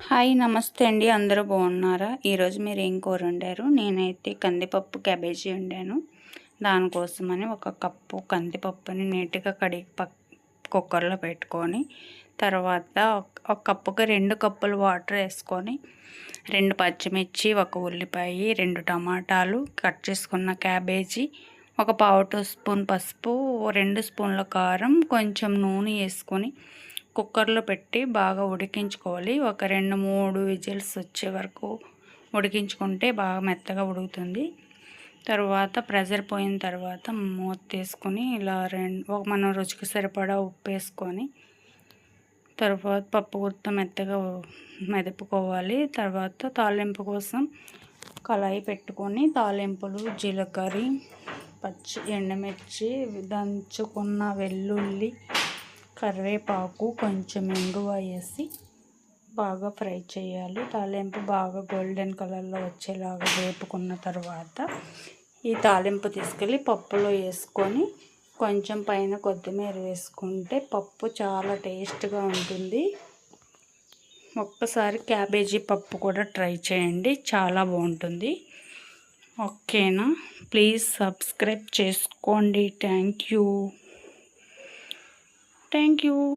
Hi నమస్తే అండి. అందరూ బాగున్నారా? ఈరోజు మీరు ఏం కూర వండారు? నేనైతే కందిపప్పు క్యాబేజీ వండాను. దానికోసమని ఒక కప్పు కందిపప్పుని నీట్గా కడిగి పక్ కుక్కర్లో పెట్టుకొని తర్వాత ఒక కప్పుకి రెండు కప్పులు వాటర్ వేసుకొని రెండు పచ్చిమిర్చి ఒక ఉల్లిపాయ రెండు టమాటాలు కట్ చేసుకున్న క్యాబేజీ ఒక పావు టీ స్పూన్ పసుపు రెండు స్పూన్ల కారం కొంచెం నూనె వేసుకొని కుక్కర్లో పెట్టి బాగా ఉడికించుకోవాలి. ఒక రెండు మూడు విజిల్స్ వచ్చే వరకు ఉడికించుకుంటే బాగా మెత్తగా ఉడుకుతుంది. తర్వాత ప్రెజర్ పోయిన తర్వాత మూత తీసుకొని ఇలా రెండు ఒక మనం రుచికి సరిపడా ఉప్పు వేసుకొని తర్వాత పప్పు గుర్త మెత్తగా మెదుపుకోవాలి. తర్వాత తాలింపు కోసం కళాయి పెట్టుకొని తాలింపులు జీలకర్ర పచ్చి ఎండుమిర్చి దంచుకున్న వెల్లుల్లి కరివేపాకు కొంచెం ఇంగువ వేసి బాగా ఫ్రై చేయాలి. తాలింపు బాగా గోల్డెన్ కలర్లో వచ్చేలాగా వేపుకున్న తర్వాత ఈ తాలింపు తీసుకెళ్ళి పప్పులో వేసుకొని కొంచెం పైన కొత్తిమీర వేసుకుంటే పప్పు చాలా టేస్ట్గా ఉంటుంది. ఒక్కసారి క్యాబేజీ పప్పు కూడా ట్రై చేయండి చాలా బాగుంటుంది. ఓకేనా? ప్లీజ్ సబ్స్క్రైబ్ చేసుకోండి. Thank you. Thank you.